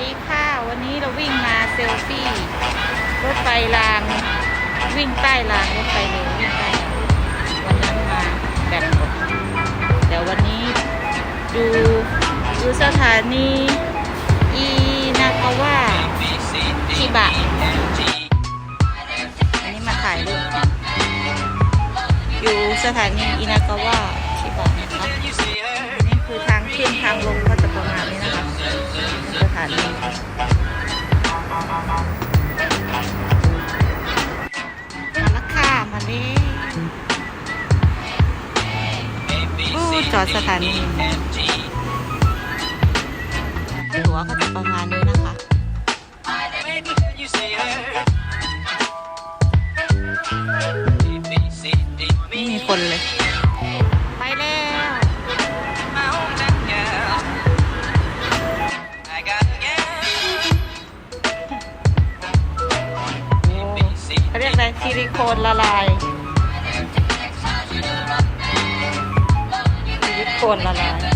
ดีค่ะ วันนี้เราวิ่งมาเซลฟี่ รถไฟราง วิ่งใต้รางรถไฟเร็ววิ่งใต้รางวันนั้นมาแบตหมดเดี๋ยววันนี้ดูดูสถานีอีนากาวะชิบะ อันนี้มาถ่ายรูปอยู่สถานีอินากาวะานีมาและค่ะมาเลยอู้จอดสถานีตั๋วก็จะประมาณนี้นะคะไม่มีคนเลย เขาเรียกอะไรซิลิโคนละลายซิลิโคนละลาย